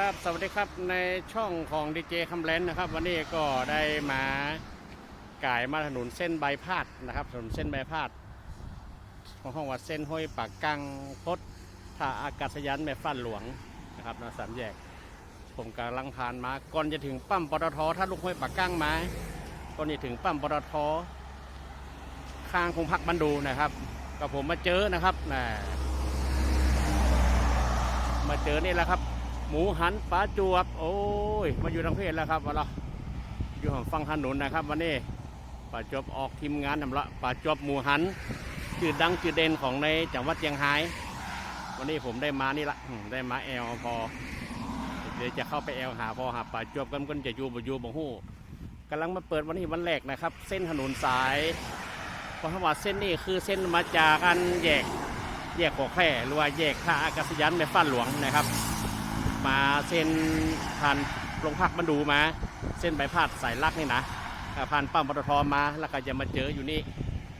ครับสวัสดีครับในช่องของดีเจคำแลนนะครับ วันนี้ก็ได้มาก่ายมาถนนเส้นใบพาดนะครับถนนเส้นใบพาดของห้องวัดเส้นห้วยปากกังพดท่าอากาศยานแม่ฟ้านหลวงนะครับนะสามแยก ผมกำลังผ่านมาก่อนจะถึงปั๊มปตทถ้าลูกห้วยปากกังมาก่อนจะถึงปั๊มปตทข้างคงพักบันดูนะครับก็ผมมาเจอนะครับนะมาเจอนี่แหละครับ หมูหันปลาจวบ โอ้ย มาอยู่ทางเพศแล้วครับวันละอยู่ฝั่งฟังถนนนะครับวันนี้ปลาจวบออกทีมงานทำละปลาจวบหมูหันจืดดังจืดเด่นของในจังหวัดเชียงราย วันนี้ผมได้มานี่ละได้มาแอลพอเดี๋ยวจะเข้าไปแอลหาพอหาปลาจวบกันก็จะอยู่บ่อยู่บ่ฮู้กำลังมาเปิดวันนี้วันแรกนะครับ เส้นถนนสายเพราะว่าเส้นนี้คือเส้นมาจากอันแยกแยกขอแค่หรือว่าแยกท่าอากาศยานแม่ฟ้านหลวงนะครับ มาเส้นผ่านโรงพักบันดูมา เส้นใบพาดสายลักนี่นะผ่านปั๊มปตทมาแล้วก็จะมาเจออยู่นี่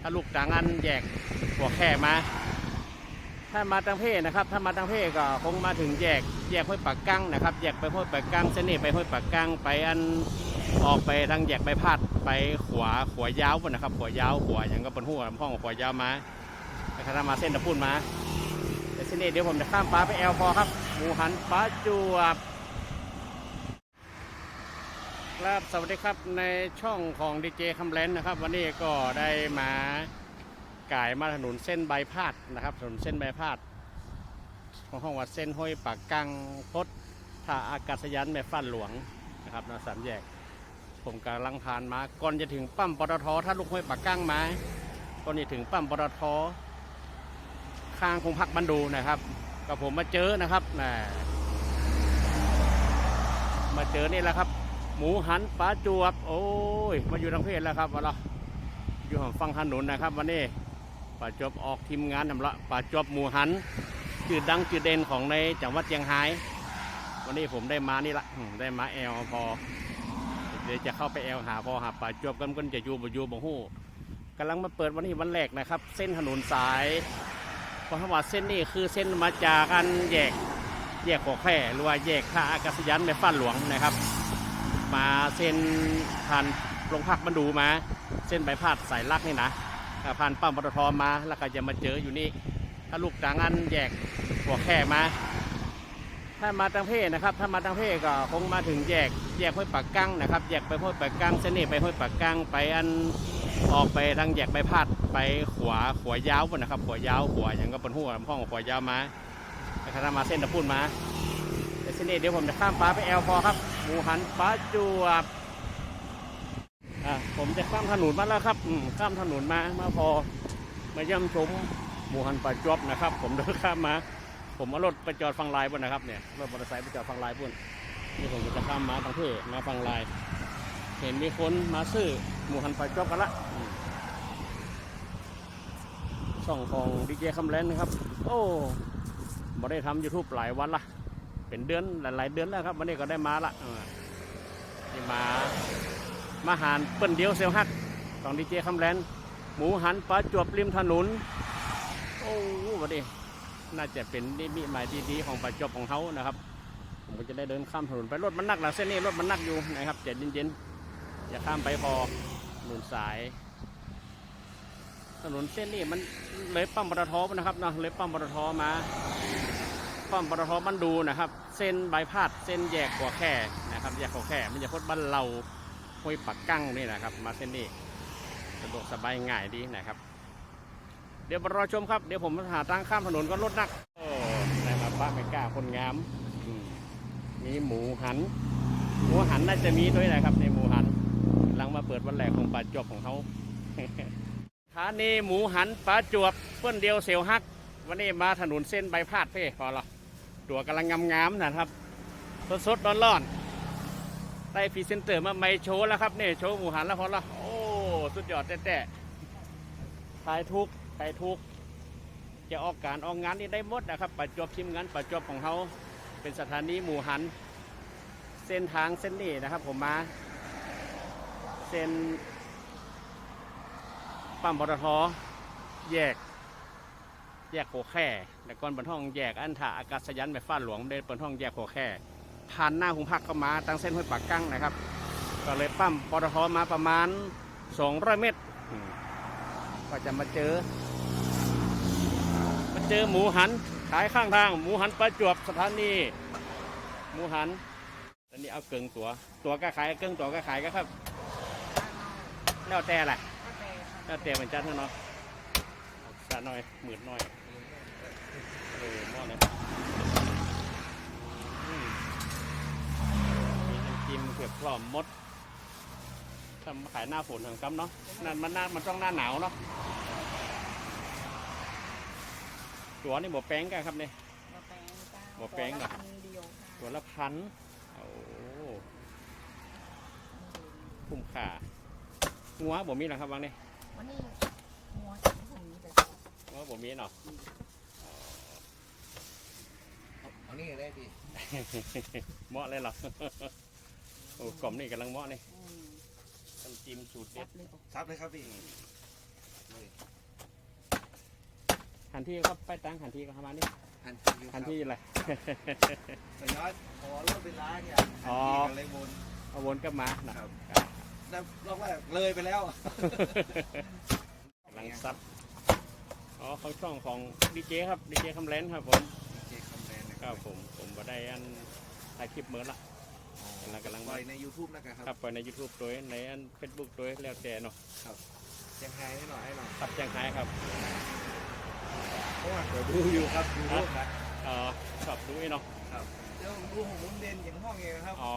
ถ้าลูกจางอันแยกหัวแค่มา ถ้ามาทางเพศนะครับ ถ้ามาทางเพศก็คงมาถึงแยกแยกห้วยปากกั้งนะครับ แยกไปห้วยปากกั้งเส้นนี้ไปห้วยปากกั้งไปอันออกไปทางแยกใบพาดไปขวาขวายาวนนะครับขวายาวขวาอย่างก็เป็นหัวลำห้องขวายาวมาแต่ถ้ามาเส้นตะพุ่นมาแต่ที่นี่เดี๋ยวผมจะข้ามปลาไปแอลพอครับ มูหันปลาจวบครับสวัสดีครับในช่องของดีเจคำแลนนะครับ วันนี้ก็ได้มาก่ายมาถนนเส้นใบพาดนะครับถนนเส้นใบพาดของห้องวัดเส้นห้วยปากกังพดท่าอากาศยานแม่ฟ้านหลวงนะครับนะสามแยก ผมกำลังผ่านมาก่อนจะถึงปั๊มปตทถ้าลูกห้วยปากกังมาก่อนจะถึงปั๊มปตทข้างคงพักบันดูนะครับ ก็ผมมาเจอนะครับนะมาเจอนี่แหละครับ หมูหันปลาจวบ โอ้ย มาอยู่ทางเพศแล้วครับวันละอยู่ฝั่งฟังถนนนะครับ วันนี้ปลาจวบออกทีมงานทำละปลาจวบหมูหันจืดดังจืดเด่นของในจังหวัดเชียงราย วันนี้ผมได้มานี่ละได้มาแอลพอเดี๋ยวจะเข้าไปแอลหาพอหาปลาจวบกันก็จะอยู่บ่อยู่บ่ฮู้กำลังมาเปิดวันนี้วันแรกนะครับ เส้นถนนสาย เพราะว่าเส้นนี้คือเส้นมาจากอันแยกแยกขอแค่หรือว่าแยกท่าอากาศยานแม่ฟ้านหลวงนะครับ มาเส้นผ่านโรงพักบันดูมา เส้นใบพาดสายลักนี่นะผ่านปั๊มปตทมาแล้วก็จะมาเจออยู่นี่ถ้าลูกจางอันแยกหัวแค่มา ถ้ามาทางเพศนะครับ ถ้ามาทางเพศก็คงมาถึงแยกแยกห้วยปากกั้งนะครับ แยกไปห้วยปากกั้งเส้นนี้ไปห้วยปากกั้งไปอัน ออกไปทางแยกใบพาดไปขวาขวายาวพุ่นนะครับขวายาวขวาอย่างก็เป็นหัวลำห้องขวายาวมาแต่ถ้ามาเส้นตะพุ่นมาแต่เส้นนี้เดี๋ยวผมจะข้ามปลาไปแอลพอครับหมูหันปลาจวบอะผมจะข้ามถนนมาแล้วครับอืมข้ามถนนมามาพอมาย่ำชมหมูหันปลาจวบนะครับ ผมเดินข้ามมา ผมเอารถไปจอดฟังลายบนนะครับเนี่ยรถมอเตอร์ไซค์ไปจอดฟังลายบนนี่ผมจะข้ามมาทางเพ่มาฟังลาย เห็นมีคนมาซื้อ หมูหันปลาจวบกันละช่องของดีเจคำแลนนะครับ โอ้ม่ได้ทำยูทูบหลายวันละเป็นเดือนหลายๆเดือนแล้วครับวันนี้ก็ได้มาละนี่มา มาหารเปิ้นเดียวเซลฮักของดีเจคำแลนหมูหันปลาจวบริมถนน โอ้วันนี้น่าจะเป็นนิมิตหมายดีๆของปลาจวบของเขานะครับ ผมก็จะได้เดินข้ามถนนไปรถมันนักหลังเส้นนี้รถมันนักอยู่นะครับเจ็ดเย็นๆอย่าข้ามไปพอ นนสาย ถนนเส้นนี้มันเลยปั๊มปตทนะครับเนาะเลยปั๊มปตทมาปั๊มปตทบ้านดูนะครับ เส้นใบพาดเส้นแยกหัวแค่นะครับแยกหัวแค่มันจะพดบ้านเราห้วยปักกั้งนี่นะครับ มาเส้นนี้สะดวกสบายง่ายดีนะครับ เดี๋ยวรอชมครับเดี๋ยวผมหาทางข้ามถนนก็รถนักโอ้ได้มาป้าไม่กล้าคนงามมีหมูหัน หมูหันน่าจะมีด้วยนะครับในหมูหัน ลังมาเปิดวันแรกของปลาจวบของเขาฐานีหมูหันปลาจวบเพื่อนเดียวเซลฮัก วันนี้มาถนนเส้นใบพาดเพ่พอเหรอตัวกำลังงามๆนะครับ สดๆร้อนๆได้พรีเซนเตอร์มาไม่โชว์แล้วครับนี่โชว์หมูหันแล้วพอละโอ้สุดยอดแต่ๆขายทุกขายทุกจะออกการออกงานนี่ได้หมดนะครับประจวบทีมงานประจวบของเขาเป็นสถานีหมูหัน เส้นทางเส้นนี้นะครับผมมา เส้นปั๊มปตทแยก แยกโคแค่แต่ก่อนบนห้องแยกอันถาอากาศยานแบบฟ้าหลวงได้บนห้องแยกโคแค่ผ่านหน้าหุงพักเข้ามาตั้งเส้นห้วยปากกั้งนะครับ ก็เลยปั้มปตทมาประมาณ 200 เมตร ก็จะมาเจอ มาเจอหมูหันขายข้างทาง หมูหันประจวบสถานีหมูหันอันนี้เอาเกิงตัว ตัวก็ขายเกิงตัวก็ขายก็ครับ แล้วแต่แหละแล้วแต่เหมือนกันเถอะเนาะเอาสะหน่อยหมื่นหน่อยเออหม้อเลยอืมมีน้ำจิ้มเผือกกล่อมมดทำขายหน้าฝนทางกำเนาะนั่นมันหน้ามันต้องหน้าหนาวเนาะตัวนี่หมดแป้งกันครับเนี่ยหมดแป้งเหรอตัวละพันเดียวค่ะตัวละพันโอ้คุ้มค่า งัวบ่มีหรอครับบางนี่วันนี้หัวของผมนี้แบบงัวบ่มีเนาะเอานี่ได้พี่เหมาะเลยเหรอโอ้กล่อมนี่กำลังเหมาะนี่อืมน้ำจิ้มสูตรจัเด็บดเลยบอกซับเลยครับพี่หันที่ครับไปตั้งหันที่ก็เข้ามานี่หันที่อยู่คหัรันบที่อะไรแต่ย้อนขอรถเวลาเนี่ยอ๋อหันที่กันเลยบนเอาวนกลับมานะครับ นั่นรอบแรกเลยไปแล้ว กำลังซับอ๋อเขาช่องของดีเจครับดีเจคำแลนครับผมเจคอมแมนนะคครัรับบผมผมมาได้อันถ่ายคลิปเหมือนละ กำลังกำลัง ปล่อยใน YouTube นะครับ ครับไปใน YouTube ตัวในอัน Facebook ตัวแล้วแต่เนาะเชียงไฮ้ให้หน่อยให้หน่อยครับจังไห้ครับเพราะว่าเดี๋ยวดูอยู่ครับดูรูปนะเออชอบดูไอ้เนาะเดี๋ยวดูของลุงเด่นอย่างห้องเองนะครับอ๋อ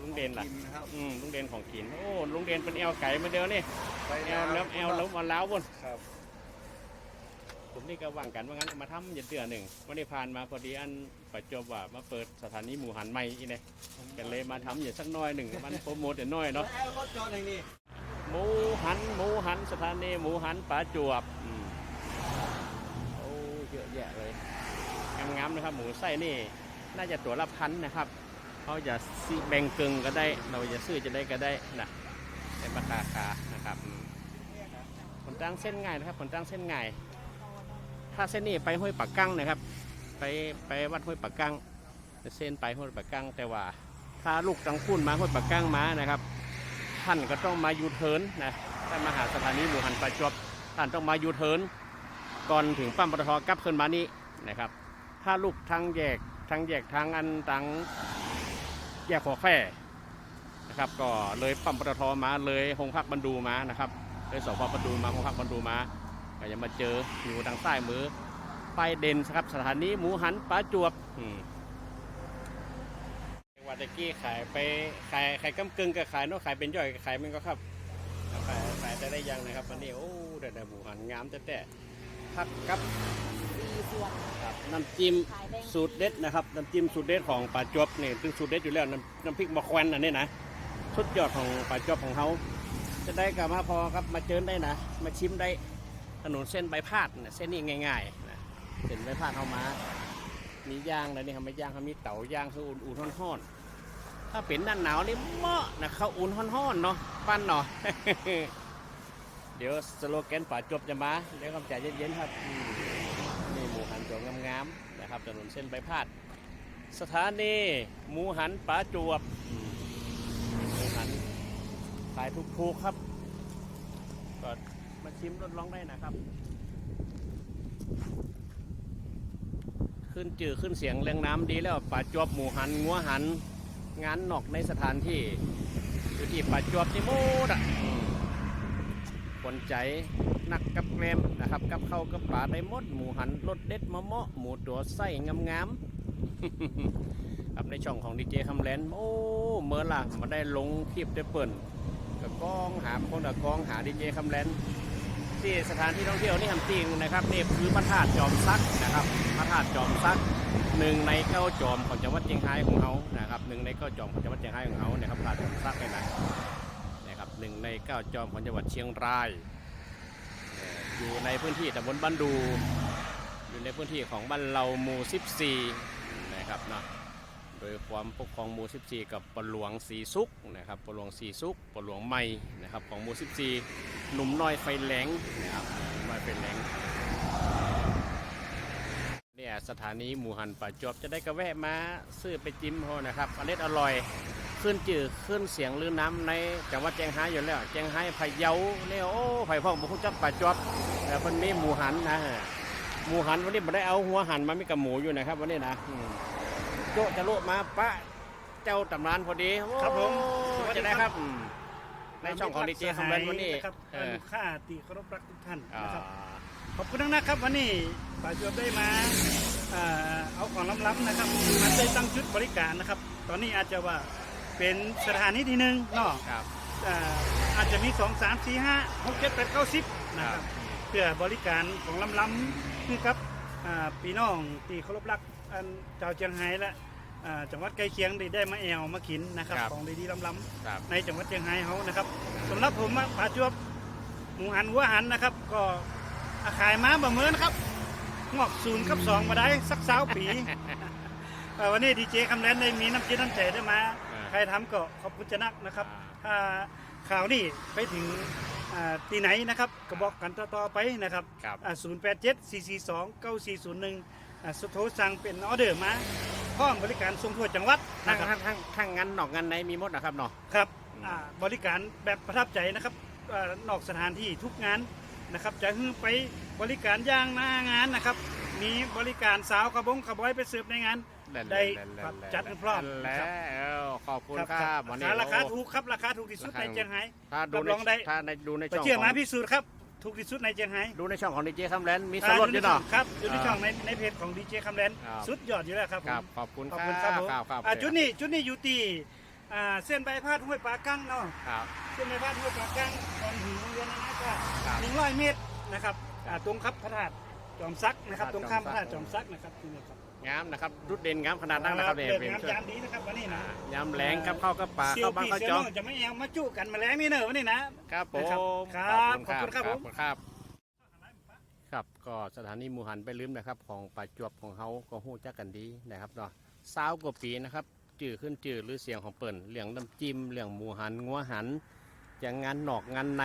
ลุงเด่นล่ะกินนะครับอืมลุงเด่นของกินโอ้ลุงเด่นเป็นแอลไก่มาเดียวนี่ไปแอลแล้วแอลแล้วมาแล้วบนครับผมนี่ก็ว่างกันว่างั้นมาทำอย่าเดือนหนึ่งวันนี้ผ่านมาพอดีอันประจวบว่ามาเปิดสถานีหมูหันใหม่อีเนี่ยกันเลยมาทำอย่าสักหน้อยหนึ่งมันโปรโมทเดี๋ยวน้อยเนาะเนาะแอลรถจอดอย่างนี้หมูหันหมูหันสถานีหมูหันประจวบอืมโอ้เยอะแยะเลยงามๆนะครับหมูไส้นี่ น่าจะตัวละพันนะครับเขาจะแบ่งกึ่งก็ได้ เราจะซื้อจะได้ก็ได้นะเป็นราคาคานะครับอืมผลตั้งเส้นง่ายนะครับผลตั้งเส้นง่าย ถ้าเส้นนี้ไปห้วยปักกั้งนะครับ ไปไปวัดห้วยปักกั้งเส้นไปห้วยปักกั้งแต่ว่าถ้าลูกตังคุ้นมาห้วยปักกั้งมานะครับ ท่านก็ต้องมายูเทิร์นนะถ้ามาหาสถานีหมู่หันประจวบท่านต้องมายูเทิร์นก่อนถึงปั๊มปตทกลับขึ้นมานี้นะครับ ถ้าลูกทางแยก ทางแยกทางอันตังแยกขอแค่นะครับ ก็เลยปั๊มปตทมาเลยหงพักบรรดูมานะครับเลยสพบรรดูมาหงพักบรรดูมาก็จะมาเจออยู่ทางใต้มือไปเด่นครับสถานีหมูหันประจวบอืมว่าตะกี้ขายไปขายขายกำกึ่งก็ขายนาะขายเป็นย่อยก็ขายมันก็ครับขายขายแต่ได้ยังนะครับวันนี้โอ้แต่แต่หมูหันงามแต่แต่พักกับ สี่ส่วนกับน้ำจิ้มขายได้ สูตรเด็ดนะครับน้ำจิ้มสูตรเด็ดของป่าจวบนี่ซึ่งสูตรเด็ดอยู่แล้วน้ำน้ำพริกมะแควนอันนี้นะสุดยอดของป่าจวบของเขาจะได้กลับมาพอครับมาเจิญได้นะ มาชิมได้ถนนเส้นใบพาดนะเส้นนี้ง่ายๆนะเส้นใบพาดเข้ามา มีย่างนะนี่ครับไม่ย่างเขามีเต๋าย่างคืออุ่นๆห้อนๆถ้าเป็นหน้าหนาวนี่เหมาะนะเขาอุ่นห้อนๆเนาะปั้นเนาะ เดี๋ยวสโลแกนป่าจวบจะมาเดี๋ยวคำจ่ายเย็นๆครับอื หมูหันตัวงามๆนะครับถนนเส้นใบพาด สถานีหมูหันป๋าจวบหมูหันขายทุกๆครับก็มาชิมรสลองได้นะครับ ขึ้นจื่อขึ้นเสียงแรงน้ำดีแล้วป่าจวบหมูหันงัวหันงานนอกในสถานที่อยู่ที่ป่าจวบนี่โมดอะ นใจนักกับแกลมนะครับ กับเข้ากับปลาได้หมดหมูหันรสเด็ดมะเมาะหมูตัวไส้งามๆครับในช่องของดีเจคำแลนโอ้เมื่อล่ะมาได้ลงคลิปได้เปิ่นก็กองหาคนกับกองหาดีเจคำแลนที่สถานที่ท่องเที่ยวนี่ทำจริงนะครับนี่คือพระธาตุจอมซักนะครับพระธาตุจอมซักหนึ่งในเก้าจอมของจังหวัดเชียงรายของเขานะครับหนึ่งในเก้าจอมของจังหวัดเชียงรายของเขานะครับพระธาตุจอมซักเลยนะนะ หนึ่งในเก้าจอมของจังหวัดเชียงราย อยู่ในพื้นที่ตำบลบ้านดู อยู่ในพื้นที่ของบ้านเราหมู่ 14 นะครับเนาะโดยความปกครองหมู่ 14 กับปหลวงสีสุกนะครับปหลวงสีสุกปหลวงใหม่นะครับของหมู่ 14 หนุ่มน้อยไฟแหลงนะครับหนุ่มน้อยไฟแหลงเนี่ยสถานีหมูหันป่าจอบจะได้กระแวะมาซื้อไปจิ้มโหนะครับอร่อยอร่อย ขึ้นจืดขึ้นเสียงลือน้ำในจังหวัดแจงไฮ้อยู่แล้วแจงไฮ้พะเยาเนี่ยโอ้ไผ่พ่องบุคุจักป่าจอบแต่คนนี้หมูหันนะหมูหันวันนี้ไม่ได้เอาหัวหันมามีกับหมูอยู่นะครับวันนี้นะอืมโจะจะโลมาปะเจ้าตำนานพอดีโอ้ครับผมจะได้ครับอืมในช่องของดีเจคำเล่นวันนี้นะครับเออลูกค้าตีเคารพรักทุกท่านอ่านะครับขอบคุณนะครับวันนี้ป่าจวบได้มาเอ่อเอาของล้ำๆนะครับมันได้ตั้งชุดบริการนะครับ ตอนนี้อาจจะว่า เป็นสถานีที่หนึ่งเนาะครับเอ่ออาจจะมี 2 3 4 5 6 7 8 9 10นะครับเพื่อบริการของล้ำๆนี่ครับอ่าพี่น้องตีเคารพรักอันเจ้าเจียงไฮ้และอ่าจังหวัดใกล้เคียงได้ได้มาแอวมากินนะครับของดีๆล้ำๆครับในจังหวัดเชียงรายเขานะครับสำหรับผมอะผาจวบหมูหันหัวหันนะครับ ก็อาขายม้าบะเมินครับงอกศูนย์กับสองมาได้สักสาวปี เอ่อวันนี้ดีเจคำแลนได้มีน้ำจิตน้ำใจได้มาอ่าใค รทำก็ขอบคุณจะนักนะครับอ่าถ้าข่าวนี้ไปถึงอ่าที่ไหนนะครับก็บอกกันต่อๆไปนะครับครับศูนย์แปดเจ็ดสี่สี่สองเก้าสี่ศูนย์หนึ่งสุโทรสั่งเป็นออเดอร์มาพร้อมบริการส่งทั่วจังหวัดทั้นะงครับทั้งทั้งทั้งงานนอกงานในมีหมดนะครับเนาะครับอ่าบริการแบบประทับใจนะครับเอ่อนอกสถานที่ทุกงานนะครับจะฮือไปบริการย่างหน้างานนะครับ มีบริการสาวกระบงกระบอยไปเสิร์ฟในงาน ได้ครับจัดให้พร้อมแล้วขอบคุณครับคครัรับบวันนี้ราคาถูกครับราคาถูกที่สุดในเจียงไฮ้ ถ้าดูรับในรองได้ ถ้าในดูในไปช่องเชื่อมาของพิสูจน์ครับถูกที่สุดในเจียงไฮ้ดูในช่องของดีเจคำแลนมีสลดอยู่เนาะ ครับอยู่ในช่องในในเพจของดีเจคำแลนครับ สุดยอดอยู่แล้วครับผม ครับขอบคุณขอบคคุณครัรับบผมครับครับอ่าจุดนี้จุดนี้อยู่ที่อ่าเส้นใบพาดห้วยปลากั้งเนาะครับ เส้นในบ้านห้วยปลากั้งตอนหิวโรงเรียนนะนะก็ครับ หนึ่งร้อยเมตรนะครับอ่าตรงครับพระธาตุ จอมซักนะครับพระธาตุตรงข้ามจพอมซักระธาตุจอมซักนะครับที่นี่ครับงามนะครับรุดเด่นงามขนาดนั้นนะครับเดิเนี่ยนเป็นงามเชิญยามดีนะครับวันนี้นะยามแรงครับเข้ากับป่าเซียเข้าวบ้านพี่เข้าเซียวจอน้องจะไม่เอามาจุกันมาแล้งนี่เนอะวันนี้นะครับผมครับขอบคุณครับผมครับครับก็สถานีหมูหันไปลืมนะครับ ของป่าจวบของเขาก็หู้จักกันดีนะครับเนาะสาวกว่าปีนะครับจื่อขึ้นจื่อหรือเสียงของเปิ่นเรื่องน้ำจิ้มเรื่องหมูหันงัวหันอย่างงานนอกงานใน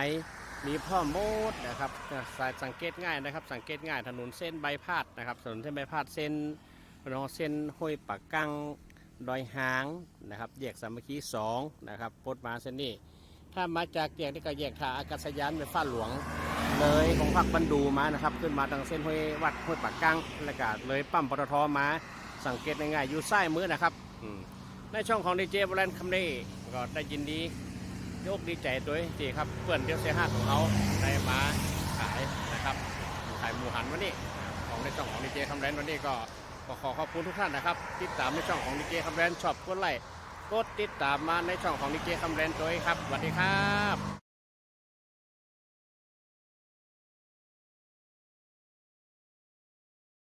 มีพ่อมดนะครับสายสังเกตง่ายนะครับ สังเกตง่ายถนนเส้นใบพาดนะครับถนนเส้นใบพาดเส้นรอเส้นห้วยปากกังดอยหางนะครับแยกสามัคคีสองนะครับปดมาเส้นนี้ถ้ามาจากแยกนี่ก็แยกท่าอากาศยานไปฟ้าหลวง เลยของภาคบันดูมานะครับ ขึ้นมาทางเส้นห้วยวัดห้วยปากกังแล้วก็เลยปั๊มปตทมา สังเกตง่ายๆอยู่ซ้ายมือนะครับในช่องของดีเจบรันคัมนี้ก็ได้ยินดี โยกดีใจด้วจีครับเพื่อนเดียวเสียห้าของเขาได้มาขายนะครับขายหมูหันวันนี้ของในช่องของดีเจคัมแรนวันนี้ก็ขอขอบคุณทุกท่านนะครับติดตามในช่องของดีเจคัมแรนชอบกดไลค์กดติดตามมาในช่องของดีเจคัมแรนด้วยครับสวัสดีครับ